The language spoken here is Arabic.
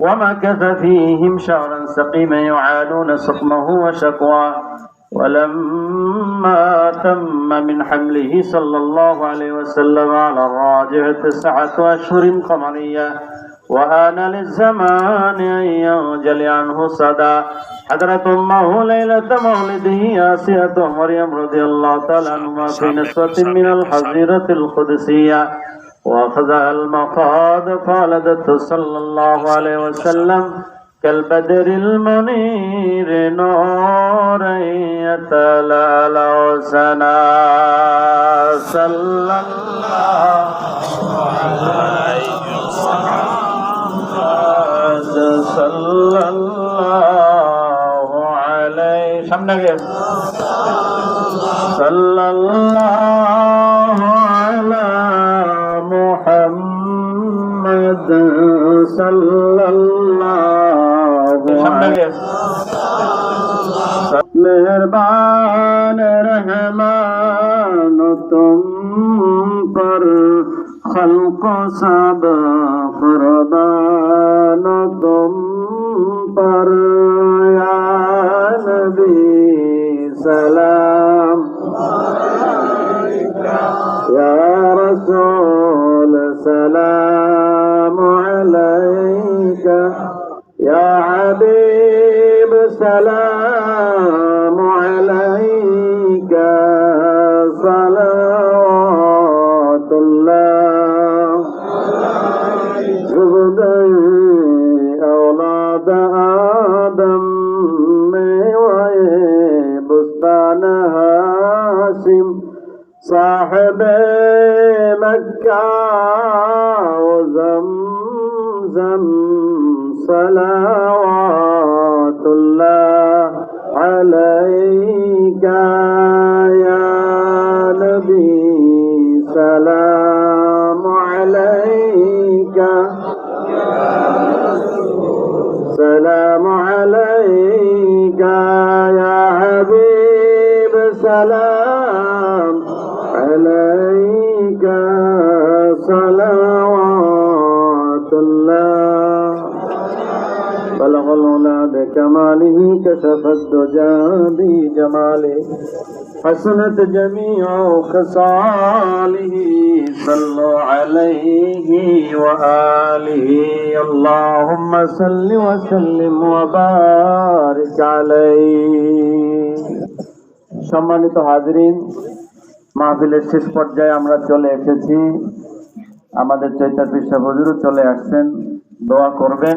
ومكث فيهم شهرا سقيما يعانون سقمه وشكواه. ولما تم من حمله صلى الله عليه وسلم على الراجع تسعة أشهر قمرية وآن للزمان أن ينجلي عنه صدى. حضرت أمه ليلة مولده آسية مريم رضي الله تعالى عنهما في نسوة من الحظيرة القدسية. وأخذ المقاد قالت صلى الله عليه وسلم كالبدر المنير نورا يتلالى سنا صلى الله عليه وسلم. صلى الله عليه. صلى الله محمد صلى الله عليه مہربان رحمان تم پر خلق سب قربان تم پر یا نبی سلام یا السلام عليك يا حبيب سلام صاحب مكة وزمزم صلوات الله عليك يا نبي سلام عليك. سلام عليك يا حبيب سلام. عليك صلوات الله بلغ العلا بكماله كشف الدجى بجماله حسنت جميع خصاله صلوا عليه وآله اللهم صل وسلم وبارك عليه সম্মানিত হাজরিন মাহফিলের শেষ পর্যায়ে আমরা চলে এসেছি। আমাদের হজুরও চলে আসছেন। দোয়া করবেন।